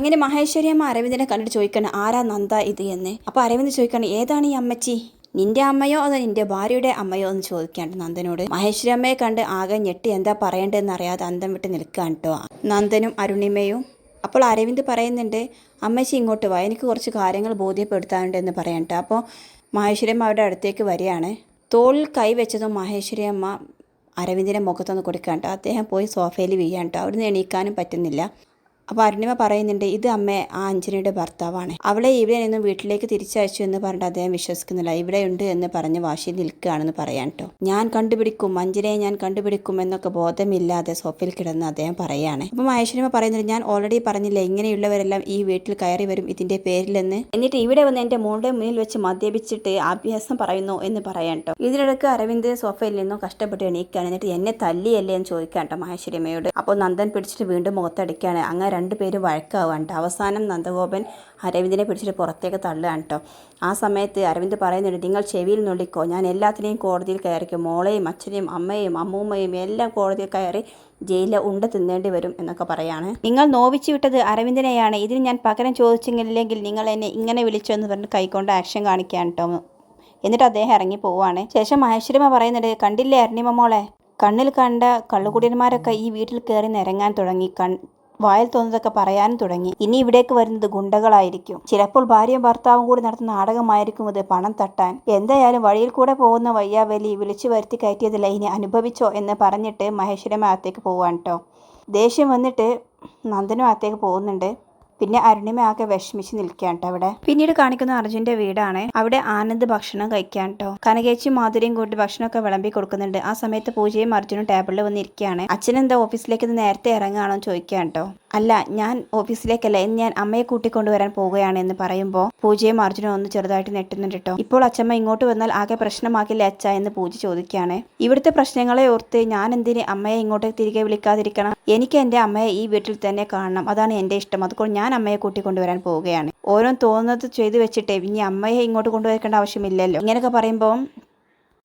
അങ്ങനെ മഹേശ്വരി അമ്മ അരവിന്ദനെ കണ്ടിട്ട് ചോദിക്കണം ആരാ നന്ദ ഇത് എന്ന്? അപ്പോൾ അരവിന്ദ് ചോദിക്കണം ഏതാണ് ഈ അമ്മച്ചി? നിന്റെ അമ്മയോ അതോ നിന്റെ ഭാര്യയുടെ അമ്മയോ? എന്ന് ചോദിക്കാണ്ട് നന്ദനോട്. മഹേശ്വരി അമ്മയെ കണ്ട് ആകെ ഞെട്ടി എന്താ പറയേണ്ടതെന്ന് അറിയാതെ അന്തം വിട്ട് നിൽക്കാൻ കേട്ടോ നന്ദനും അരുണിമയും അപ്പോൾ അരവിന്ദ് പറയുന്നുണ്ട് അമ്മച്ചി ഇങ്ങോട്ട് വാ എനിക്ക് കുറച്ച് കാര്യങ്ങൾ ബോധ്യപ്പെടുത്താനുണ്ട് എന്ന് പറയണ്ട അപ്പോൾ മഹേശ്വരി അമ്മ അവരുടെ അടുത്തേക്ക് വരികയാണ്. തോളിൽ കൈവച്ചതും മഹേശ്വരി അമ്മ അരവിന്ദിന്റെ മുഖത്തൊന്ന് കൊടുക്കാണ്ട് അദ്ദേഹം പോയി സോഫയിൽ വീഴാൻ കേട്ടോ അവിടുന്ന് എണീക്കാനും പറ്റുന്നില്ല. അപ്പോൾ അരുണിമ പറയുന്നുണ്ട് ഇത് അമ്മ ആ അഞ്ജനയുടെ ഭർത്താവാണ്. അവളെ ഇവിടെ നിന്നും വീട്ടിലേക്ക് തിരിച്ചയച്ചു എന്ന് പറഞ്ഞിട്ട് അദ്ദേഹം വിശ്വസിക്കുന്നില്ല. ഇവിടെ ഉണ്ട് എന്ന് പറഞ്ഞ് വാശി നിൽക്കുകയാണെന്ന് പറയാൻ കേട്ടോ ഞാൻ കണ്ടുപിടിക്കും അഞ്ജനയെ ഞാൻ കണ്ടുപിടിക്കും എന്നൊക്കെ ബോധമില്ലാതെ സോഫയിൽ കിടന്ന് അദ്ദേഹം പറയാണ് അപ്പോൾ മഹേശ്വരിമ പറയുന്നത് ഞാൻ ഓൾറെഡി പറഞ്ഞില്ലേ ഇങ്ങനെയുള്ളവരെല്ലാം ഈ വീട്ടിൽ കയറി വരും ഇതിന്റെ പേരിലെന്ന്. എന്നിട്ട് ഇവിടെ വന്ന് എന്റെ മോളുടെ മുന്നിൽ വെച്ച് മദ്യപിച്ചിട്ട് അഭ്യാസം പറയുന്നു എന്ന് പറയാൻ കേട്ടോ ഇതിനിടയ്ക്ക് അരവിന്ദ് സോഫയിൽ നിന്നും കഷ്ടപ്പെട്ട് എണീക്കുകയാണ്. എന്നിട്ട് എന്നെ തല്ലിയല്ലേ എന്ന് ചോദിക്കാൻ കേട്ടോ മഹേശ്വരിമയോട് അപ്പോൾ നന്ദൻ പിടിച്ചിട്ട് വീണ്ടും മുഖത്തടിക്കുകയാണ്. അങ്ങനെ രണ്ടുപേരും വഴക്കാവുകയാണ് കേട്ടോ അവസാനം നന്ദഗോപൻ അരവിന്ദിനെ പിടിച്ചിട്ട് പുറത്തേക്ക് തള്ളുകയാണ് കേട്ടോ ആ സമയത്ത് അരവിന്ദ് പറയുന്നുണ്ട് നിങ്ങൾ ചെവിയിൽ നുള്ളിക്കോ. ഞാൻ എല്ലാത്തിനെയും കോടതിയിൽ കയറിക്കും. മോളെയും അച്ഛനെയും അമ്മയും അമ്മൂമ്മയും എല്ലാം കോടതിയിൽ കയറി ജയിലിൽ ഉണ്ട തിന്നേണ്ടി വരും എന്നൊക്കെ പറയാണ്. നിങ്ങൾ നോവിച്ചു വിട്ടത് അരവിന്ദനെയാണ്. ഇതിന് ഞാൻ പകരം ചോദിച്ചെങ്കിലില്ലെങ്കിൽ നിങ്ങൾ എന്നെ ഇങ്ങനെ വിളിച്ചു എന്ന് പറഞ്ഞ് കൈക്കൊണ്ട് ആക്ഷൻ കാണിക്കാൻ കേട്ടോ എന്നിട്ട് അദ്ദേഹം ഇറങ്ങി പോവാണ്. ശേഷം മഹേശ്വരിമ പറയുന്നുണ്ട് കണ്ടില്ലേ അരുണിമ മോളെ? കണ്ണിൽ കണ്ട കള്ളുകുടിയന്മാരൊക്കെ ഈ വീട്ടിൽ കയറി നിരങ്ങാൻ തുടങ്ങി. കൺ വായിൽ തോന്നുന്നതൊക്കെ പറയാനും തുടങ്ങി. ഇനി ഇവിടേക്ക് വരുന്നത് ഗുണ്ടകളായിരിക്കും. ചിലപ്പോൾ ഭാര്യയും ഭർത്താവും കൂടി നടത്തുന്ന നാടകമായിരിക്കും ഇത് പണം തട്ടാൻ. എന്തായാലും വഴിയിൽ കൂടെ പോകുന്ന വയ്യാവലി വിളിച്ചു വരുത്തി കയറ്റിയതില്ല ഇനി അനുഭവിച്ചോ എന്ന് പറഞ്ഞിട്ട് മഹേശ്വരമ്മ അകത്തേക്ക് പോവാൻ കേട്ടോ ദേഷ്യം വന്നിട്ട് നന്ദനും അകത്തേക്ക് പോകുന്നുണ്ട്. പിന്നെ അരുണിമ ആകെ വിഷമിച്ച് നിൽക്കാൻ കേട്ടോ അവിടെ. പിന്നീട് കാണിക്കുന്ന അർജുന്റെ വീടാണ്. അവിടെ ആനന്ദ് ഭക്ഷണം കഴിക്കാൻ കേട്ടോ കനകേച്ചി മാധുര്യം കൂട്ടി ഭക്ഷണമൊക്കെ വിളമ്പി കൊടുക്കുന്നുണ്ട്. ആ സമയത്ത് പൂജയും അർജുനും ടേബിളിൽ വന്നിരിക്കുകയാണ്. അച്ഛൻ എന്താ ഓഫീസിലേക്ക് നേരത്തെ ഇറങ്ങുകയാണോ ചോദിക്കാൻ കേട്ടോ അല്ല ഞാൻ ഓഫീസിലേക്കല്ല. ഇന്ന് ഞാൻ അമ്മയെ കൂട്ടിക്കൊണ്ടുവരാൻ പോവുകയാണ് എന്ന് പറയുമ്പോൾ പൂജയും അർജുനും ഒന്ന് ചെറുതായിട്ട് നെട്ടുന്നുണ്ട് കേട്ടോ ഇപ്പോൾ അച്ഛമ്മ ഇങ്ങോട്ട് വന്നാൽ ആകെ പ്രശ്നമാക്കില്ലേ അച്ഛ എന്ന് പൂജ ചോദിക്കുകയാണ്. ഇവിടുത്തെ പ്രശ്നങ്ങളെ ഓർത്ത് ഞാൻ എന്തിന് അമ്മയെ ഇങ്ങോട്ട് തിരികെ വിളിക്കാതിരിക്കണം? എനിക്ക് എന്റെ അമ്മയെ ഈ വീട്ടിൽ തന്നെ കാണണം. അതാണ് എന്റെ ഇഷ്ടം. അതുകൊണ്ട് ഞാൻ അമ്മയെ കൂട്ടിക്കൊണ്ടുവരാൻ പോവുകയാണ്. ഓരോ തോന്നുന്നത് ചെയ്തു വെച്ചിട്ട് ഇനി അമ്മയെ ഇങ്ങോട്ട് കൊണ്ടുവരേണ്ട ആവശ്യമില്ലല്ലോ. ഇങ്ങനെയൊക്കെ പറയുമ്പോൾ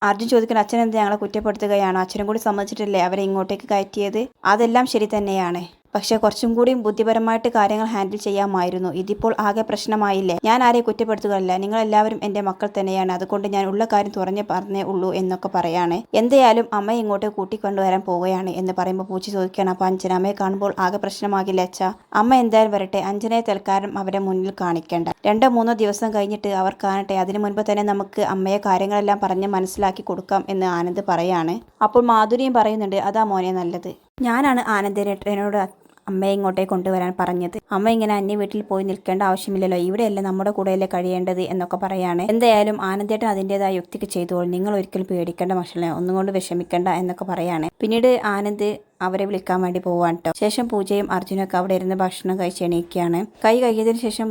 അർജുൻ ചോദിക്കുന്ന അച്ഛൻ എന്താ ഞങ്ങളെ കുറ്റപ്പെടുത്തുകയാണോ? അച്ഛനും കൂടി സമ്മതിച്ചിട്ടില്ലേ അവരെ ഇങ്ങോട്ടേക്ക് കയറ്റിയത്? അതെല്ലാം ശരി തന്നെയാണ്. പക്ഷേ കുറച്ചും കൂടി ബുദ്ധിപരമായിട്ട് കാര്യങ്ങൾ ഹാൻഡിൽ ചെയ്യാമായിരുന്നു. ഇതിപ്പോൾ ആകെ പ്രശ്നമായില്ലേ? ഞാൻ ആരെയും കുറ്റപ്പെടുത്തുകയല്ല. നിങ്ങൾ എല്ലാവരും എന്റെ മക്കൾ തന്നെയാണ്. അതുകൊണ്ട് ഞാൻ ഉള്ള കാര്യം തുറഞ്ഞു പറഞ്ഞേ ഉള്ളൂ എന്നൊക്കെ പറയാണ്. എന്തായാലും അമ്മ ഇങ്ങോട്ട് കൂട്ടിക്കൊണ്ടുവരാൻ പോവുകയാണ് എന്ന് പറയുമ്പോൾ പൂച്ച ചോദിക്കുകയാണ് അപ്പോൾ അഞ്ജന അമ്മയെ കാണുമ്പോൾ ആകെ പ്രശ്നമാകില്ല അച്ഛ? അമ്മ എന്തായാലും വരട്ടെ. അഞ്ജനയെ തൽക്കാലം അവരെ മുന്നിൽ കാണിക്കേണ്ട. രണ്ടോ മൂന്നോ ദിവസം കഴിഞ്ഞിട്ട് അവർ കാണട്ടെ. അതിനു മുൻപ് തന്നെ നമുക്ക് അമ്മയെ കാര്യങ്ങളെല്ലാം പറഞ്ഞ് മനസ്സിലാക്കി കൊടുക്കാം എന്ന് ആനന്ദ് പറയാണ്. അപ്പോൾ മാധുരിയും പറയുന്നുണ്ട് അതാ മോനെ നല്ലത്. ഞാനാണ് ആനന്ദനോട് അമ്മയെ ഇങ്ങോട്ടേ കൊണ്ടുവരാൻ പറഞ്ഞത്. അമ്മ ഇങ്ങനെ അന്യ വീട്ടിൽ പോയി നിൽക്കേണ്ട ആവശ്യമില്ലല്ലോ. ഇവിടെയല്ലേ നമ്മുടെ കൂടെയല്ലേ കഴിയേണ്ടത് എന്നൊക്കെ പറയാണ്. എന്തായാലും ആനന്ദേട്ടൻ അതിന്റെതായ യുക്തിക്ക് ചെയ്തോളൂ. നിങ്ങൾ ഒരിക്കലും പേടിക്കേണ്ട ഒന്നും കൊണ്ട് വിഷമിക്കേണ്ട എന്നൊക്കെ പറയാണ്. പിന്നീട് ആനന്ദ് അവരെ വിളിക്കാൻ വേണ്ടി പോവാൻ കേട്ടോ ശേഷം പൂജയും അർജുനൊക്കെ അവിടെ ഇരുന്ന് ഭക്ഷണം കഴിച്ച് എണീക്കുകയാണ്. കൈ കഴിയതിനു ശേഷം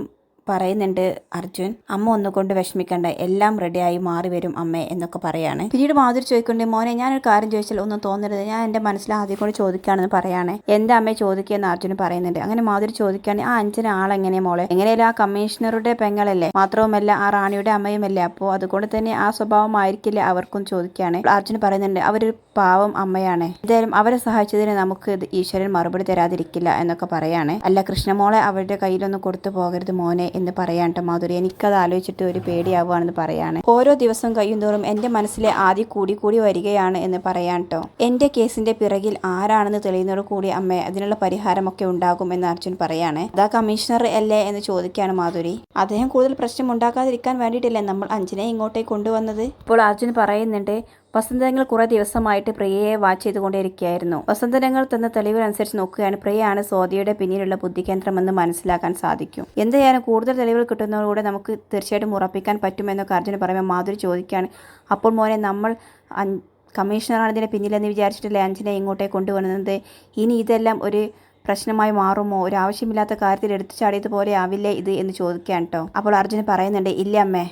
പറയുന്നുണ്ട് അർജുൻ അമ്മ ഒന്നുകൊണ്ട് വിഷമിക്കണ്ട എല്ലാം റെഡിയായി മാറി വരും അമ്മേ എന്നൊക്കെ പറയാണ്. പിന്നീട് മാധുരി ചോദിക്കുന്നുണ്ട് മോനെ ഞാനൊരു കാര്യം ചോദിച്ചാൽ ഒന്നും തോന്നരുത് ഞാൻ എന്റെ മനസ്സിൽ ആദ്യം കൊണ്ട് ചോദിക്കുകയാണെന്ന് പറയാണ്. എന്റെ അമ്മയെ ചോദിക്കുകയെന്ന് അർജുൻ പറയുന്നുണ്ട്. അങ്ങനെ മാധുരി ചോദിക്കുകയാണെങ്കിൽ ആ അഞ്ചിന് ആളെങ്ങനെ മോളെ? എങ്ങനെയല്ല ആ കമ്മീഷണറുടെ പെങ്ങളല്ലേ? മാത്രവുമല്ല ആ റാണിയുടെ അമ്മയുമല്ലേ? അപ്പോൾ അതുകൊണ്ട് തന്നെ ആ സ്വഭാവം സ്വഭാവമായിരിക്കില്ല അവർക്കും? ചോദിക്കുകയാണ്. അർജുൻ പറയുന്നുണ്ട് അവരൊരു പാവം അമ്മയാണ്. എന്തായാലും അവരെ സഹായിച്ചതിന് നമുക്ക് ഈശ്വരൻ മറുപടി തരാതിരിക്കില്ല എന്നൊക്കെ പറയാണ്. അല്ല കൃഷ്ണമോളെ അവരുടെ കയ്യിലൊന്നും കൊടുത്തു പോകരുത് മോനെ എന്ന് പറയാൻ മാധുരി. എനിക്കത് ആലോചിച്ചിട്ട് ഒരു പേടിയാവുകയാണെന്ന് പറയാണ്. ഓരോ ദിവസം കഴിയുന്തോറും എന്റെ മനസ്സിലെ ആദ്യ കൂടി കൂടി വരികയാണ് എന്ന് പറയാൻ കേട്ടോ എന്റെ കേസിന്റെ പിറകിൽ ആരാണെന്ന് തെളിയുന്നതോട് കൂടി അമ്മ അതിനുള്ള പരിഹാരമൊക്കെ ഉണ്ടാകും എന്ന് അർജുൻ പറയാണ്. അതാ കമ്മീഷണർ അല്ലേ എന്ന് ചോദിക്കുകയാണ് മാധുരി. അദ്ദേഹം കൂടുതൽ പ്രശ്നം ഉണ്ടാക്കാതിരിക്കാൻ വേണ്ടിയിട്ടല്ലേ നമ്മൾ അഞ്ജനെ ഇങ്ങോട്ടേക്ക് കൊണ്ടുവന്നത്? ഇപ്പോൾ അർജുൻ പറയുന്നുണ്ട് വസന്തരങ്ങൾ കുറേ ദിവസമായിട്ട് പ്രിയയെ വാച്ച് ചെയ്തുകൊണ്ടേയിരിക്കുകയായിരുന്നു. വസന്തരങ്ങൾ തന്ന തെളിവുകളനുസരിച്ച് നോക്കുകയാണ് പ്രിയയാണ് സ്വാതിയുടെ പിന്നിലുള്ള ബുദ്ധികേന്ദ്രമെന്ന് മനസ്സിലാക്കാൻ സാധിക്കും. എന്തായാലും കൂടുതൽ തെളിവുകൾ കിട്ടുന്നതോടുകൂടെ നമുക്ക് തീർച്ചയായിട്ടും ഉറപ്പിക്കാൻ പറ്റുമെന്നൊക്കെ അർജുന പറയുമ്പോൾ മാധുരി ചോദിക്കുകയാണ്. അപ്പോൾ മോനെ നമ്മൾ കമ്മീഷണറാണ് ഇതിന്റെ പിന്നിലെന്ന് വിചാരിച്ചിട്ടില്ല അഞ്ജനെ ഇങ്ങോട്ടേക്ക് കൊണ്ടുവന്നത്? ഇനി ഇതെല്ലാം ഒരു പ്രശ്നമായി മാറുമോ? ഒരു ആവശ്യമില്ലാത്ത കാര്യത്തിൽ എടുത്തു ചാടിയതുപോലെ ആവില്ലേ ഇത് എന്ന് ചോദിക്കാൻ കേട്ടോ അപ്പോൾ അർജുന പറയുന്നുണ്ട് ഇല്ല അമ്മേ.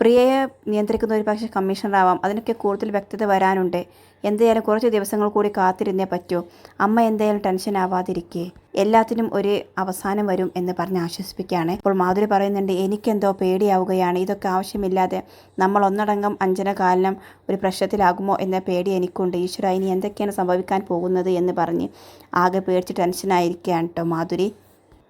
പ്രിയയെ നിയന്ത്രിക്കുന്ന ഒരു പക്ഷേ കമ്മീഷണറാവാം. അതിനൊക്കെ കൂടുതൽ വ്യക്തത വരാനുണ്ട്. എന്തായാലും കുറച്ച് ദിവസങ്ങൾ കൂടി കാത്തിരുന്നേ പറ്റൂ. അമ്മ എന്തായാലും ടെൻഷൻ ആവാതിരിക്കേ. എല്ലാത്തിനും ഒരു അവസാനം വരും എന്ന് പറഞ്ഞ് ആശ്വസിപ്പിക്കുകയാണ്. ഇപ്പോൾ മാധുരി പറയുന്നുണ്ട് എനിക്കെന്തോ പേടിയാവുകയാണ്. ഇതൊക്കെ ആവശ്യമില്ലാതെ നമ്മൾ ഒന്നടങ്കം അഞ്ചന കാലം ഒരു പ്രശ്നത്തിലാകുമോ എന്ന പേടി എനിക്കുണ്ട്. ഈശ്വര ഇനി എന്തൊക്കെയാണ് സംഭവിക്കാൻ പോകുന്നത്? എന്ന് പറഞ്ഞ് ആകെ പേടിച്ച് ടെൻഷനായിരിക്കുകയാണ് കേട്ടോ മാധുരി.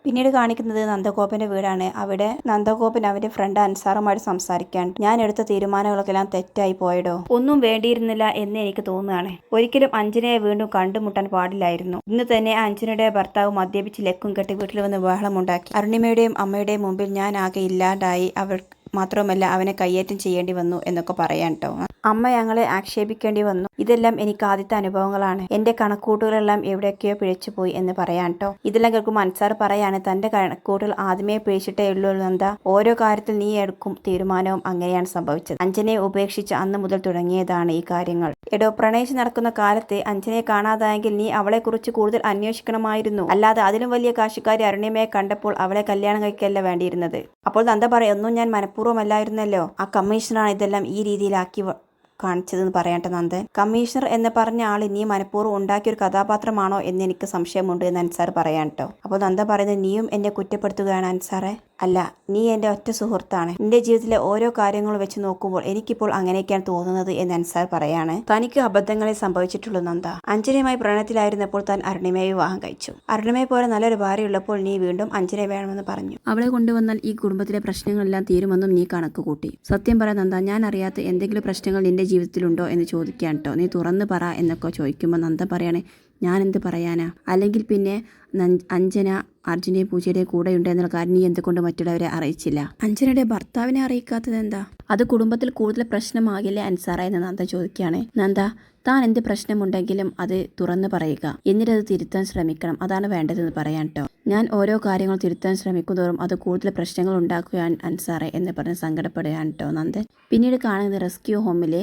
പിന്നീട് കാണിക്കുന്നത് നന്ദഗോപന്റെ വീടാണ്. അവിടെ നന്ദഗോപൻ അവന്റെ ഫ്രണ്ട് അൻസാറുമായിട്ട് സംസാരിക്കാൻ ഞാൻ എടുത്ത തീരുമാനങ്ങളൊക്കെല്ലാം തെറ്റായി പോയടോ? ഒന്നും വേണ്ടിയിരുന്നില്ല എന്ന് എനിക്ക് തോന്നുകയാണ്. ഒരിക്കലും അഞ്ജനയെ വീണ്ടും കണ്ടുമുട്ടാൻ പാടില്ലായിരുന്നു. ഇന്ന് തന്നെ അഞ്ജനയുടെ ഭർത്താവ് മദ്യപിച്ച് ലക്കും കെട്ടി വീട്ടിൽ വന്ന് ബഹളമുണ്ടാക്കി അരുണിമയുടെയും അമ്മയുടെയും മുമ്പിൽ ഞാൻ ആകെ ഇല്ലാണ്ടായി. അവർ മാത്രവുമല്ല അവനെ കയ്യേറ്റം ചെയ്യേണ്ടി വന്നു എന്നൊക്കെ പറയാൻ കേട്ടോ അമ്മ ഞങ്ങളെ ആക്ഷേപിക്കേണ്ടി വന്നു. ഇതെല്ലാം എനിക്ക് ആദ്യത്തെ അനുഭവങ്ങളാണ്. എന്റെ കണക്കൂട്ടുകളെല്ലാം എവിടെയൊക്കെയോ പിഴച്ചുപോയി എന്ന് പറയാൻ കേട്ടോ ഇതെല്ലാം കേൾക്കുമ്പോൾ അൻസാർ പറയാണ് തന്റെ കണക്കൂട്ടുകൾ ആദ്യമേ പിഴച്ചിട്ടേ ഉള്ളൂ എന്താ ഓരോ കാര്യത്തിൽ നീ എടുക്കും തീരുമാനവും അങ്ങനെയാണ് സംഭവിച്ചത്. അഞ്ജനയെ ഉപേക്ഷിച്ച് അന്ന് മുതൽ തുടങ്ങിയതാണ് ഈ കാര്യങ്ങൾ. എടോ പ്രണയിച്ച് നടക്കുന്ന കാലത്തെ അഞ്ജനയെ കാണാതായെങ്കിൽ നീ അവളെക്കുറിച്ച് കൂടുതൽ അന്വേഷിക്കണമായിരുന്നു. അല്ലാതെ അതിലും വലിയ കാശുകാരി അരുണ്യമയെ കണ്ടപ്പോൾ അവളെ കല്യാണം കഴിക്കല്ല വേണ്ടിയിരുന്നത്. അപ്പോൾ നന്ദ പറയൊന്നും ഞാൻ ഞാൻ മനഃപൂർവമല്ലായിരുന്നല്ലോ ആ കമ്മീഷണറാണ് ഇതെല്ലാം ഈ രീതിയിലാക്കി കാണിച്ചതെന്ന് പറയട്ടെ നന്ദൻ. കമ്മീഷണർ എന്ന് പറഞ്ഞ ആൾ നീ മനഃപൂർവം ഉണ്ടാക്കിയ ഒരു കഥാപാത്രമാണോ എന്ന് എനിക്ക് സംശയമുണ്ട് എന്ന് അൻസാർ പറയാൻ കേട്ടോ. അപ്പോൾ നന്ദ പറയുന്നത് നീയും എന്നെ കുറ്റപ്പെടുത്തുകയാണ് അൻസാറെ. അല്ല നീ എന്റെ ഒറ്റ സുഹൃത്താണ്. എന്റെ ജീവിതത്തിലെ ഓരോ കാര്യങ്ങൾ വെച്ച് നോക്കുമ്പോൾ എനിക്കിപ്പോൾ അങ്ങനെയൊക്കെയാണ് തോന്നുന്നത് എന്ന് അൻസാർ പറയാണ്. തനിക്ക് അബദ്ധങ്ങളെ സംഭവിച്ചിട്ടുള്ളൂ നന്ദ. അഞ്ജനയുമായി പ്രണയത്തിലായിരുന്നപ്പോൾ താൻ അരുണിമയെ വിവാഹം കഴിച്ചു. അരുണിമയെ പോലെ നല്ലൊരു ഭാര്യ ഉള്ളപ്പോൾ നീ വീണ്ടും അഞ്ജനയെ വേണമെന്ന് പറഞ്ഞു. അവളെ കൊണ്ടുവന്നാൽ ഈ കുടുംബത്തിലെ പ്രശ്നങ്ങളെല്ലാം തീരുമെന്നും നീ കണക്ക് കൂട്ടി. സത്യം പറയാൻ നന്ദ. ഞാൻ അറിയാത്ത എന്തെങ്കിലും പ്രശ്നങ്ങൾ നിന്റെ ജീവിതത്തിലുണ്ടോ എന്ന് ചോദിക്കാൻ കേട്ടോ നീ തുറന്ന് പറ എന്നൊക്കെ ചോദിക്കുമ്പോൾ നന്ദ പറയാണ് ഞാൻ എന്ത് പറയാനാ? അല്ലെങ്കിൽ പിന്നെ അഞ്ജന അർജുനെ പൂജയുടെയും കൂടെ ഉണ്ട് എന്നുള്ള കാര്യം നീ എന്തുകൊണ്ട് മറ്റുള്ളവരെ അറിയിച്ചില്ല? അഞ്ജനയുടെ ഭർത്താവിനെ അറിയിക്കാത്തത് എന്താ? അത് കുടുംബത്തിൽ കൂടുതൽ പ്രശ്നമാകില്ലേ അൻസാറ എന്ന് നന്ദ ചോദിക്കുകയാണ്. നന്ദ താൻ എന്ത് പ്രശ്നമുണ്ടെങ്കിലും അത് തുറന്നു പറയുക. എന്നിട്ട് അത് തിരുത്താൻ ശ്രമിക്കണം. അതാണ് വേണ്ടതെന്ന് പറയാൻ കേട്ടോ ഞാൻ ഓരോ കാര്യങ്ങൾ തിരുത്താൻ ശ്രമിക്കുന്നതോറും അത് കൂടുതൽ പ്രശ്നങ്ങൾ ഉണ്ടാക്കുകയാണ് അൻസാറെ എന്ന് പറഞ്ഞ് സങ്കടപ്പെടുകയാണ് കേട്ടോ നന്ദൻ. പിന്നീട് കാണുന്നത് റെസ്ക്യൂ ഹോമിലെ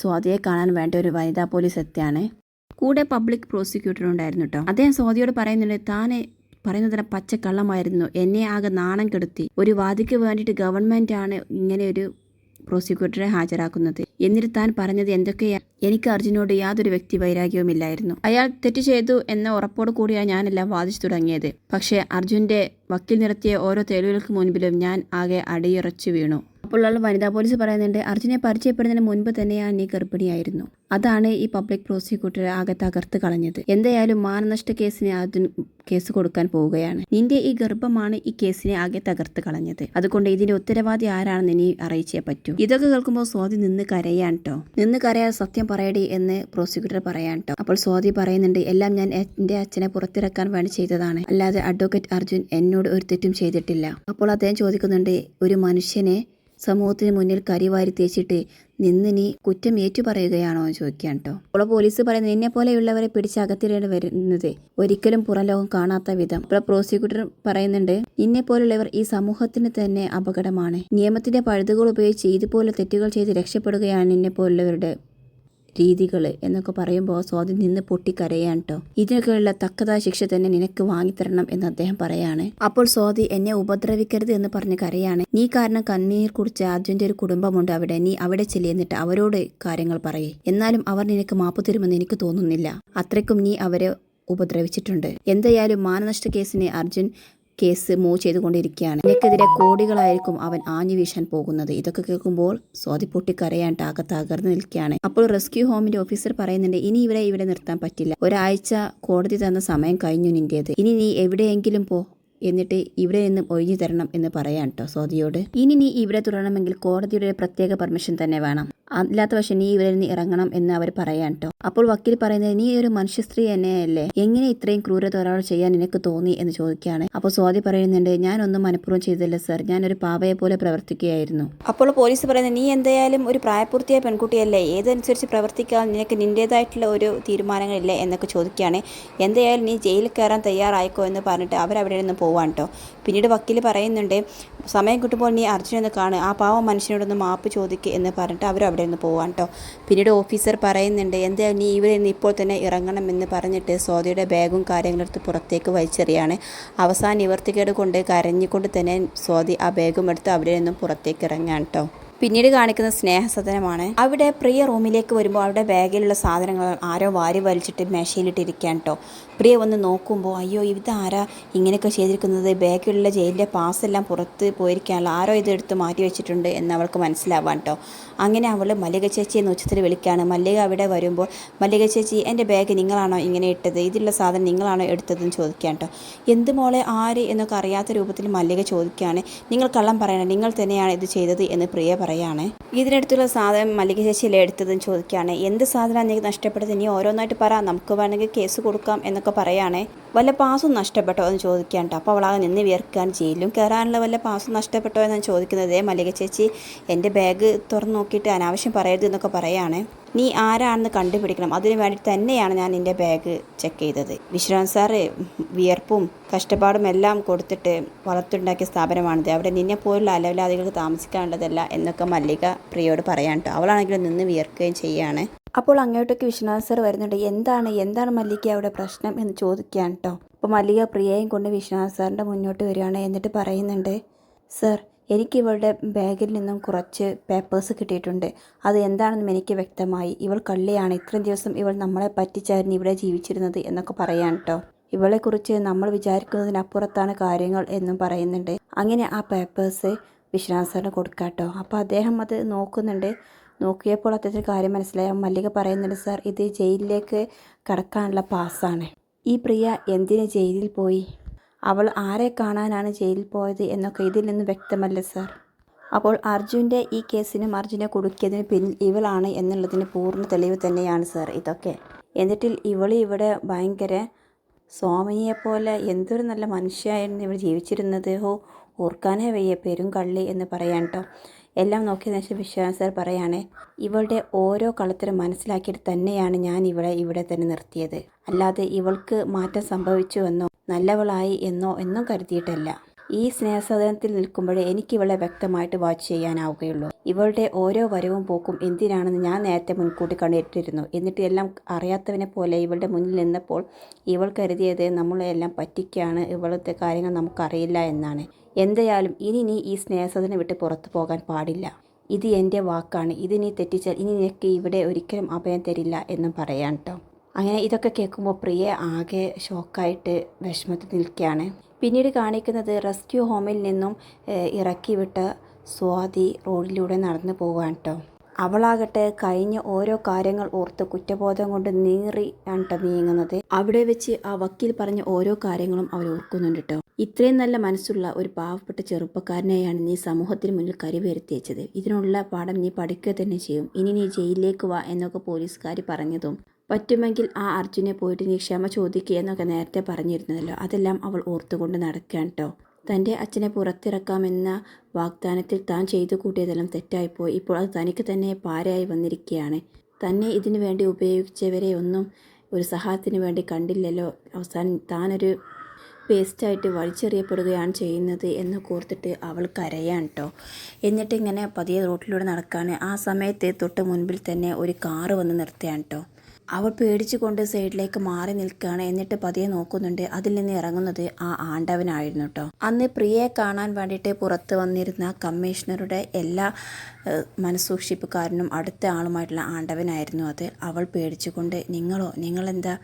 സ്വാതിയെ കാണാൻ വേണ്ട ഒരു വനിതാ പോലീസ് എത്തിയാണ്. കൂടെ പബ്ലിക് പ്രോസിക്യൂട്ടർ ഉണ്ടായിരുന്നു കേട്ടോ അദ്ദേഹം സ്വാതിയോട് പറയുന്നുണ്ട് താനെ പറയുന്നതിന് പച്ച കള്ളമായിരുന്നു എന്നെ ആകെ നാണം കെടുത്തി. ഒരു വാദിക്ക് വേണ്ടിയിട്ട് ഗവൺമെന്റ് ആണ് ഇങ്ങനെ ഒരു പ്രോസിക്യൂട്ടറെ ഹാജരാക്കുന്നത്. എന്നിട്ട് താൻ പറഞ്ഞത് എന്തൊക്കെയാ എനിക്ക് അർജുനോട് യാതൊരു വ്യക്തി വൈരാഗ്യവുമില്ലായിരുന്നു അയാൾ തെറ്റ് ചെയ്തു എന്ന ഉറപ്പോട് കൂടിയാണ് ഞാനെല്ലാം വാദിച്ചു തുടങ്ങിയത്. പക്ഷേ അർജുന്റെ വക്കീൽ നിരത്തിയ ഓരോ തെളിവുകൾക്ക് മുൻപിലും ഞാൻ ആകെ അടിയുറച്ചു വീണു. അപ്പോൾ ഉള്ള വനിതാ പോലീസ് പറയുന്നുണ്ട് അർജുനെ പരിചയപ്പെടുന്നതിന് മുൻപ് തന്നെയാണ് നീ ഗർഭിണിയായിരുന്നു. അതാണ് ഈ പബ്ലിക് പ്രോസിക്യൂട്ടറെ ആകെ തകർത്ത് കളഞ്ഞത്. എന്തായാലും മാനനഷ്ട കേസിന് അർജുൻ കേസ് കൊടുക്കാൻ പോവുകയാണ്. നിന്റെ ഈ ഗർഭമാണ് ഈ കേസിനെ ആകെ തകർത്ത് കളഞ്ഞത്. അതുകൊണ്ട് ഇതിന്റെ ഉത്തരവാദി ആരാണെന്ന് നീ അറിയിച്ചേ പറ്റൂ. ഇതൊക്കെ കേൾക്കുമ്പോൾ സ്വാതി നിന്ന് കരയാൻ ട്ടോ. നിന്ന് കരയാൻ സത്യം പറയടി എന്ന് പ്രോസിക്യൂട്ടർ പറയാൻ ട്ടോ. അപ്പോൾ സ്വാതി പറയുന്നുണ്ട് എല്ലാം ഞാൻ എന്റെ അച്ഛനെ പുറത്തിറക്കാൻ വേണ്ടി ചെയ്തതാണ്. അല്ലാതെ അഡ്വക്കേറ്റ് അർജുൻ എന്നോട് ഒരു തെറ്റും ചെയ്തിട്ടില്ല. അപ്പോൾ അദ്ദേഹം ചോദിക്കുന്നുണ്ട് ഒരു മനുഷ്യനെ സമൂഹത്തിന് മുന്നിൽ കരിവാരി തേച്ചിട്ട് നിന്ന് നീ കുറ്റം ഏറ്റു പറയുകയാണോ എന്ന് ചോദിക്കുകയാണ് കേട്ടോ അപ്പോൾ പോലീസ് പറയുന്നത് എന്നെ പോലെയുള്ളവരെ പിടിച്ച് അകത്തിടേണ്ടി വരുന്നത് ഒരിക്കലും പുറം ലോകം കാണാത്ത വിധം. ഇപ്പോൾ പ്രോസിക്യൂട്ടർ പറയുന്നുണ്ട് നിന്നെ പോലുള്ളവർ ഈ സമൂഹത്തിന് തന്നെ അപകടമാണ്. നിയമത്തിന്റെ പഴുതുകൾ ഉപയോഗിച്ച് ഇതുപോലെ തെറ്റുകൾ ചെയ്ത് രക്ഷപ്പെടുകയാണ് നിന്നെ പോലുള്ളവരുടെ രീതികൾ എന്നൊക്കെ പറയുമ്പോൾ സ്വാതി നിന്ന് പൊട്ടിക്കരയാണ് കേട്ടോ ഇതിനൊക്കെയുള്ള തക്കതായ ശിക്ഷ തന്നെ നിനക്ക് വാങ്ങിത്തരണം എന്ന് അദ്ദേഹം പറയാണ്. അപ്പോൾ സ്വാതി എന്നെ ഉപദ്രവിക്കരുത് എന്ന് പറഞ്ഞ് കരയാണ്. നീ കാരണം കണ്ണീർ കുടിച്ച അർജുന്റെ ഒരു കുടുംബമുണ്ട് അവിടെ. നീ അവിടെ ചെല്ലിയെന്നിട്ട് അവരോട് കാര്യങ്ങൾ പറയേ. എന്നാലും അവർ നിനക്ക് മാപ്പ് തരുമെന്ന് എനിക്ക് തോന്നുന്നില്ല. അത്രയ്ക്കും നീ അവരെ ഉപദ്രവിച്ചിട്ടുണ്ട്. എന്തായാലും മാനനഷ്ട കേസിനെ അർജുൻ കേസ് മൂവ് ചെയ്തുകൊണ്ടിരിക്കുകയാണ്. നിനക്കെതിരെ കോടികളായിരിക്കും അവൻ ആഞ്ഞു വീശാൻ പോകുന്നത്. ഇതൊക്കെ കേൾക്കുമ്പോൾ സ്വാതി പൊട്ടി കരയാൻ ടാക തകർന്നു നിൽക്കുകയാണ്. അപ്പോൾ റെസ്ക്യൂ ഹോമിന്റെ ഓഫീസർ പറയുന്നുണ്ട് ഇനി ഇവരെ ഇവിടെ നിർത്താൻ പറ്റില്ല. ഒരാഴ്ച കോടതി തന്ന സമയം കഴിഞ്ഞു നിന്റേത് ഇനി നീ എവിടെയെങ്കിലും പോ. എന്നിട്ട് ഇവിടെ നിന്നും ഒഴിഞ്ഞു തരണം എന്ന് പറയാൻ കേട്ടോ സ്വാതിയോട്. ഇനി നീ ഇവിടെ തുടരണമെങ്കിൽ കോടതിയുടെ പ്രത്യേക പെർമിഷൻ തന്നെ വേണം. അല്ലാത്ത പക്ഷെ നീ ഇവരിൽ നിന്ന് ഇറങ്ങണം എന്ന് അവർ പറയാൻ കേട്ടോ അപ്പോൾ വക്കീൽ പറയുന്നത് നീ ഒരു മനുഷ്യ സ്ത്രീ തന്നെയല്ലേ? എങ്ങനെ ഇത്രയും ക്രൂരത ഒരാൾ ചെയ്യാൻ നിനക്ക് തോന്നി? എന്ന് ചോദിക്കുകയാണ്. അപ്പോൾ സ്വാതി പറയുന്നുണ്ട് ഞാനൊന്നും മനഃപൂർവം ചെയ്തില്ല സർ. ഞാനൊരു പാവയെ പോലെ പ്രവർത്തിക്കുകയായിരുന്നു. അപ്പോൾ പോലീസ് പറയുന്നത് നീ എന്തായാലും ഒരു പ്രായപൂർത്തിയായ പെൺകുട്ടിയല്ലേ? ഏതനുസരിച്ച് പ്രവർത്തിക്കാൻ നിനക്ക് നിന്റേതായിട്ടുള്ള ഒരു തീരുമാനങ്ങളില്ലേ? എന്നൊക്കെ ചോദിക്കുകയാണ്. എന്തായാലും നീ ജയിലിൽ കയറാൻ തയ്യാറായിക്കോ? എന്ന് പറഞ്ഞിട്ട് അവരവിടെ നിന്ന് പോവാൻ കേട്ടോ പിന്നീട് വക്കീൽ പറയുന്നുണ്ട് സമയം കിട്ടുമ്പോൾ നീ അർജുനെന്ന് കാണുക. ആ പാവം മനുഷ്യനോടൊന്ന് മാപ്പ് ചോദിക്കുക എന്ന് പറഞ്ഞിട്ട് അവർ അവിടെ നിന്ന് പോകാൻ കേട്ടോ പിന്നീട് ഓഫീസർ പറയുന്നുണ്ട് എന്താ നീ ഇവിടെ നിന്ന് ഇപ്പോൾ തന്നെ ഇറങ്ങണമെന്ന് പറഞ്ഞിട്ട് സ്വാതിയുടെ ബാഗും കാര്യങ്ങളും എടുത്ത് പുറത്തേക്ക് വലിച്ചെറിയാണ്. അവസാന നിവർത്തിക്കേട് കൊണ്ട് കരഞ്ഞിക്കൊണ്ട് തന്നെ സ്വാതി ആ ബാഗും എടുത്ത് അവിടെ നിന്നും പുറത്തേക്ക് ഇറങ്ങാൻ കേട്ടോ പിന്നീട് കാണിക്കുന്ന സ്നേഹസദനമാണ് അവിടെ പ്രിയ റൂമിലേക്ക് വരുമ്പോൾ അവിടെ ബാഗിലുള്ള സാധനങ്ങൾ ആരോ വാരി വലിച്ചിട്ട് മേശയിലിട്ടിരിക്കാൻ കേട്ടോ പ്രിയ വന്ന് നോക്കുമ്പോൾ അയ്യോ ഇതാരാ ഇങ്ങനെയൊക്കെ ചെയ്തിരിക്കുന്നത്? ബാഗിലുള്ള ജയിലിന്റെ പാസ്സെല്ലാം പുറത്ത് പോയിരിക്കാനുള്ള ആരോ ഇതെടുത്ത് മാറ്റി വെച്ചിട്ടുണ്ട് എന്ന് അവൾക്ക് മനസ്സിലാവാൻ കേട്ടോ അങ്ങനെ അവൾ മല്ലിക ചേച്ചി എന്ന് ഉച്ചത്തിൽ വിളിക്കുകയാണ് മല്ലിക അവിടെ വരുമ്പോൾ മല്ലിക ചേച്ചി എന്റെ ബാഗ് നിങ്ങളാണോ ഇങ്ങനെ ഇട്ടത്? ഇതിലുള്ള സാധനം നിങ്ങളാണോ എടുത്തതെന്ന് ചോദിക്കാൻ കേട്ടോ എന്ത് മോളെ ആര്? എന്നൊക്കെ അറിയാത്ത രൂപത്തിൽ മല്ലിക ചോദിക്കുകയാണ് നിങ്ങൾ കള്ളം പറയണം നിങ്ങൾ തന്നെയാണ് ഇത് ചെയ്തത് എന്ന് പ്രിയ പറയാണ്. ഇതിനടുത്തുള്ള സാധനം മല്ലിക ചേച്ചിയിൽ എടുത്തതെന്ന് ചോദിക്കുകയാണ് എന്ത് സാധനമാണ് നിങ്ങൾക്ക് നഷ്ടപ്പെട്ടത്? ഇനി ഓരോന്നായിട്ട് പറ. നമുക്ക് വേണമെങ്കിൽ കേസ് കൊടുക്കാം എന്നൊക്കെ പറയുകയാണേ വല്ല പാസും നഷ്ടപ്പെട്ടോ എന്ന് ചോദിക്കാൻ കേട്ടോ അപ്പോൾ അവളാകെ നിന്ന് വിയർക്കാൻ ജയിലും കയറാനുള്ള വല്ല പാസും നഷ്ടപ്പെട്ടോ എന്നാണ് ചോദിക്കുന്നത്. "ദേ മല്ലിക ചേച്ചി എന്റെ ബാഗ് തുറന്ന് നോക്കിയിട്ട് അനാവശ്യം പറയരുത് എന്നൊക്കെ പറയുകയാണേ നീ ആരാണെന്ന് കണ്ടുപിടിക്കണം. അതിനു വേണ്ടി തന്നെയാണ് ഞാൻ എന്റെ ബാഗ് ചെക്ക് ചെയ്തത്. വിശ്രാന്ത് സാറ് വിയർപ്പും കഷ്ടപ്പാടും എല്ലാം കൊടുത്തിട്ട് വളർത്തുണ്ടാക്കിയ സ്ഥാപനമാണിത് അവിടെ നിന്നെ പോലുള്ള അലവിലാദികൾക്ക് താമസിക്കാനുള്ളതല്ല എന്നൊക്കെ മല്ലിക പ്രിയോട് പറയാൻ കേട്ടോ. അവളാണെങ്കിലും നിന്ന് വിയർക്കുകയും ചെയ്യാണ്. അപ്പോൾ അങ്ങോട്ടേക്ക് വിശ്വനാഥ് സാർ വരുന്നുണ്ട്. എന്താണ് എന്താണ് മല്ലിക അവിടെ പ്രശ്നം എന്ന് ചോദിക്കുകയാണ് കേട്ടോ അപ്പോൾ മല്ലിക പ്രിയയും കൊണ്ട് വിശ്വനാഥ് സാറിന്റെ മുന്നോട്ട് വരികയാണ് എന്നിട്ട് പറയുന്നുണ്ട് സർ എനിക്ക് ഇവളുടെ ബാഗിൽ നിന്നും കുറച്ച് പേപ്പേഴ്സ് കിട്ടിയിട്ടുണ്ട്. അത് എന്താണെന്നും എനിക്ക് വ്യക്തമായി. ഇവൾ കള്ളിയാണ്. ഇത്രയും ദിവസം ഇവൾ നമ്മളെ പറ്റിച്ചായിരുന്നു ഇവിടെ ജീവിച്ചിരുന്നത് എന്നൊക്കെ പറയാൻ കേട്ടോ ഇവളെക്കുറിച്ച് നമ്മൾ വിചാരിക്കുന്നതിനപ്പുറത്താണ് കാര്യങ്ങൾ എന്നും പറയുന്നുണ്ട്. അങ്ങനെ ആ പേപ്പേഴ്സ് വിശ്വനാഥ് സാറിന് കൊടുക്കാട്ടോ അപ്പോൾ അദ്ദേഹം അത് നോക്കുന്നുണ്ട്. നോക്കിയപ്പോൾ അദ്ദേഹത്തിന് കാര്യം മനസ്സിലായി. മല്ലിക പറയുന്നുണ്ട് സാർ ഇത് ജയിലിലേക്ക് കടക്കാനുള്ള പാസ്സാണ് ഈ പ്രിയ എന്തിന് ജയിലിൽ പോയി? അവൾ ആരെ കാണാനാണ് ജയിലിൽ പോയത് എന്നൊക്കെ ഇതിൽ നിന്ന് വ്യക്തമല്ല സാർ. അപ്പോൾ അർജുന്റെ ഈ കേസിനും അർജുനെ കുടുക്കിയതിന് പിന്നിൽ ഇവളാണ് എന്നുള്ളതിന് പൂർണ തെളിവ് തന്നെയാണ് സാർ ഇതൊക്കെ. എന്നിട്ട് ഇവൾ ഇവിടെ ഭയങ്കര സ്വാമിയെപ്പോലെ എന്തൊരു നല്ല മനുഷ്യയായിരുന്നു ഇവർ ജീവിച്ചിരുന്നത്. ഓർക്കാനേ വയ്യ പെരും കള്ളി എന്ന് പറയാൻ കേട്ടോ എല്ലാം നോക്കിയതിനു ശേഷം വിശ്വനാഥ് സാർ പറയുകയാണെ ഇവളുടെ ഓരോ കളത്തിലും മനസ്സിലാക്കിയിട്ട് തന്നെയാണ് ഞാൻ ഇവളെ ഇവിടെ തന്നെ നിർത്തിയത്. അല്ലാതെ ഇവൾക്ക് മാറ്റം സംഭവിച്ചു എന്നോ നല്ലവളായി എന്നോ എന്നും കരുതിയിട്ടല്ല. ഈ സ്നേഹസദനത്തിൽ നിൽക്കുമ്പോഴേ എനിക്ക് ഇവളെ വ്യക്തമായിട്ട് വാച്ച് ചെയ്യാനാവുകയുള്ളൂ. ഇവളുടെ ഓരോ വരവും പോക്കും എന്തിനാണെന്ന് ഞാൻ നേരത്തെ മുൻകൂട്ടി കണ്ടിട്ടിരുന്നു. എന്നിട്ട് എല്ലാം അറിയാത്തവനെ പോലെ ഇവളുടെ മുന്നിൽ നിന്നപ്പോൾ ഇവൾ കരുതിയത് നമ്മളെല്ലാം പറ്റിക്കാണ് ഇവളുടെ കാര്യങ്ങൾ നമുക്കറിയില്ല എന്നാണ്. എന്തായാലും ഇനി നീ ഈ സ്നേഹസദനം വിട്ട് പുറത്തു പോകാൻ പാടില്ല. ഇത് എന്റെ വാക്കാണ്. ഇത് നീ തെറ്റിച്ചാൽ ഇനി നിനക്ക് ഇവിടെ ഒരിക്കലും അഭയം തരില്ല എന്നും പറയാൻ കേട്ടോ അങ്ങനെ ഇതൊക്കെ കേൾക്കുമ്പോൾ പ്രിയ ആകെ ഷോക്കായിട്ട് വിഷമത്തിൽ നിൽക്കുകയാണ്. പിന്നീട് കാണിക്കുന്നത് റെസ്ക്യൂ ഹോമിൽ നിന്നും ഇറക്കി വിട്ട സ്വാതി റോഡിലൂടെ നടന്നു പോവാൻ കേട്ടോ അവളാകട്ടെ കഴിഞ്ഞ ഓരോ കാര്യങ്ങൾ ഓർത്ത് കുറ്റബോധം കൊണ്ട് നീറി ആണ് നീങ്ങുന്നത്. അവിടെ വെച്ച് ആ വക്കീൽ പറഞ്ഞ ഓരോ കാര്യങ്ങളും അവൾ ഓർക്കുന്നുണ്ട് കേട്ടോ ഇത്രയും നല്ല മനസ്സുള്ള ഒരു പാവപ്പെട്ട ചെറുപ്പക്കാരനെയാണ് നീ സമൂഹത്തിന് മുന്നിൽ കരിവേർത്തിയച്ചത് ഇതിനുള്ള പാഠം നീ പഠിക്കുക തന്നെ ചെയ്യും. ഇനി നീ ജയിലിലേക്ക് വാ എന്നൊക്കെ പോലീസുകാർ പറഞ്ഞതും പറ്റുമെങ്കിൽ ആ അർജുനെ പോയിട്ട് നീ ക്ഷമ ചോദിക്കുക എന്നൊക്കെ നേരത്തെ പറഞ്ഞിരുന്നല്ലോ അതെല്ലാം അവൾ ഓർത്തുകൊണ്ട് നടക്കുകയാണ് കേട്ടോ തന്റെ അച്ഛനെ പുറത്തിറക്കാമെന്ന വാഗ്ദാനത്തിൽ താൻ ചെയ്തു കൂട്ടിയതെല്ലാം തെറ്റായിപ്പോയി. ഇപ്പോൾ അത് തനിക്ക് തന്നെ പാരയായി വന്നിരിക്കുകയാണ്. തന്നെ ഇതിനു വേണ്ടി ഉപയോഗിച്ചവരെ ഒന്നും ഒരു സഹായത്തിന് വേണ്ടി കണ്ടില്ലല്ലോ. അവസാനം താനൊരു വേസ്റ്റായിട്ട് വലിച്ചെറിയപ്പെടുകയാണ് ചെയ്യുന്നത് എന്ന് കോർത്തിട്ട് അവൾ കരയാണ് കേട്ടോ എന്നിട്ട് ഇങ്ങനെ പതിയെ റോട്ടിലൂടെ നടക്കാണ്. ആ സമയത്ത് തൊട്ട് മുൻപിൽ തന്നെ ഒരു കാറ് വന്ന് നിർത്തുകയാണ് കേട്ടോ അവൾ പേടിച്ചുകൊണ്ട് സൈഡിലേക്ക് മാറി നിൽക്കുകയാണ്. എന്നിട്ട് പതിയെ നോക്കുന്നുണ്ട്. അതിൽ നിന്ന് ഇറങ്ങുന്നത് ആ ആണ്ടവനായിരുന്നു കേട്ടോ അന്ന് പ്രിയയെ കാണാൻ വേണ്ടിയിട്ട് പുറത്ത് വന്നിരുന്ന കമ്മീഷണറുടെ എല്ലാ മനസൂക്ഷിപ്പുകാരനും അടുത്ത ആളുമായിട്ടുള്ള ആണ്ടവനായിരുന്നു അത്. അവൾ പേടിച്ചുകൊണ്ട് നിങ്ങളോ? നിങ്ങളെന്താ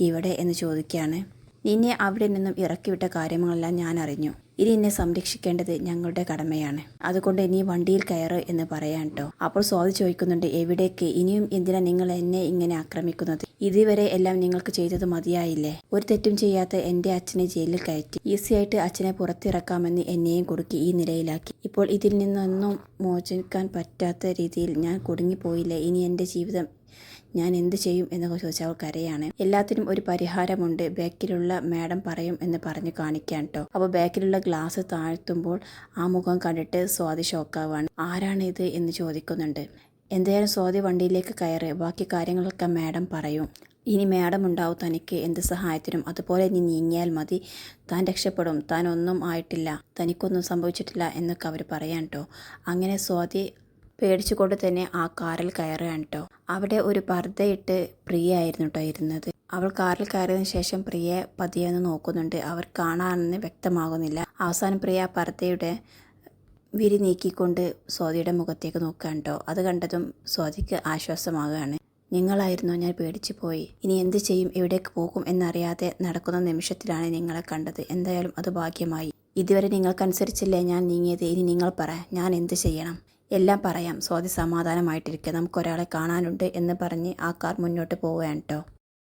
ഇവിടെ? എന്ന് ചോദിക്കുകയാണ്. നിന്നെ അവിടെ നിന്നും ഇറക്കിവിട്ട കാര്യങ്ങളെല്ലാം ഞാൻ അറിഞ്ഞു. ഇനി എന്നെ സംരക്ഷിക്കേണ്ടത് ഞങ്ങളുടെ കടമയാണ്. അതുകൊണ്ട് നീ വണ്ടിയിൽ കയറ് എന്ന് പറയാൻ കേട്ടോ അപ്പോൾ സ്വാതി ചോദിക്കുന്നുണ്ട് എവിടേക്ക്? ഇനിയും എന്തിനാ നിങ്ങൾ എന്നെ ഇങ്ങനെ ആക്രമിക്കുന്നത്? ഇതുവരെ എല്ലാം നിങ്ങൾക്ക് ചെയ്തത് മതിയായില്ലേ? ഒരു തെറ്റും ചെയ്യാത്ത എന്റെ അച്ഛനെ ജയിലിൽ കയറ്റി. ഈസിയായിട്ട് അച്ഛനെ പുറത്തിറക്കാമെന്ന് എന്നെയും കൊടുക്കി ഈ നിലയിലാക്കി. ഇപ്പോൾ ഇതിൽ നിന്നൊന്നും മോചിക്കാൻ പറ്റാത്ത രീതിയിൽ ഞാൻ കുടുങ്ങിപ്പോയില്ലേ? ഇനി എന്റെ ജീവിതം ഞാൻ എന്ത് ചെയ്യും എന്നൊക്കെ ചോദിച്ചാൽ അവൾ കരയാണ്. എല്ലാത്തിനും ഒരു പരിഹാരമുണ്ട്. ബാക്കിലുള്ള മാഡം പറയും എന്ന് പറഞ്ഞ് കാണിക്കാൻ കേട്ടോ അപ്പോൾ ബാക്കിലുള്ള ഗ്ലാസ് താഴ്ത്തുമ്പോൾ ആ മുഖം കണ്ടിട്ട് സ്വാതി ഷോക്കാവാണ്. ആരാണ് ഇത് എന്ന് ചോദിക്കുന്നുണ്ട്. എന്തായാലും സ്വാതി വണ്ടിയിലേക്ക് കയറി. ബാക്കി കാര്യങ്ങളൊക്കെ മാഡം പറയും. ഇനി മാഡം ഉണ്ടാവും തനിക്ക് എന്ത് സഹായത്തിനും. അതുപോലെ ഇനി നീങ്ങിയാൽ മതി. താൻ രക്ഷപ്പെടും. താൻ ഒന്നും ആയിട്ടില്ല. തനിക്കൊന്നും സംഭവിച്ചിട്ടില്ല എന്നൊക്കെ അവർ പറയാൻ കേട്ടോ അങ്ങനെ സ്വാതി പേടിച്ചുകൊണ്ട് തന്നെ ആ കാറിൽ കയറുകയാണ് കേട്ടോ അവിടെ ഒരു പർദ്ദയിട്ട് പ്രിയ ആയിരുന്നു കേട്ടോ ഇരുന്നത്. അവൾ കാറിൽ കയറിയതിനു ശേഷം പ്രിയയെ പതിയെ ഒന്ന് നോക്കുന്നുണ്ട്. അവർ കാണാനെന്ന് വ്യക്തമാകുന്നില്ല. അവസാനം പ്രിയ പർദ്ദയുടെ വിരി നീക്കിക്കൊണ്ട് സ്വാതിയുടെ മുഖത്തേക്ക് നോക്കുകയാണ് കേട്ടോ അത് കണ്ടതും സ്വാതിക്ക് ആശ്വാസമാകുകയാണ് നിങ്ങളായിരുന്നു? ഞാൻ പേടിച്ചു പോയി. ഇനി എന്ത് ചെയ്യും? എവിടേക്ക് പോകും? എന്നറിയാതെ നടക്കുന്ന നിമിഷത്തിലാണ് നിങ്ങളെ കണ്ടത്. എന്തായാലും അത് ഭാഗ്യമായി. ഇതുവരെ നിങ്ങൾക്കനുസരിച്ചല്ലേ ഞാൻ നീങ്ങിയത്? ഇനി നിങ്ങൾ പറ. ഞാൻ എന്ത് ചെയ്യണം? എല്ലാം പറയാം. സ്വാതി സമാധാനമായിട്ടിരിക്കുക നമുക്കൊരാളെ കാണാനുണ്ട് എന്ന് പറഞ്ഞ് ആ കാർ മുന്നോട്ട് പോവുകയാണ് കേട്ടോ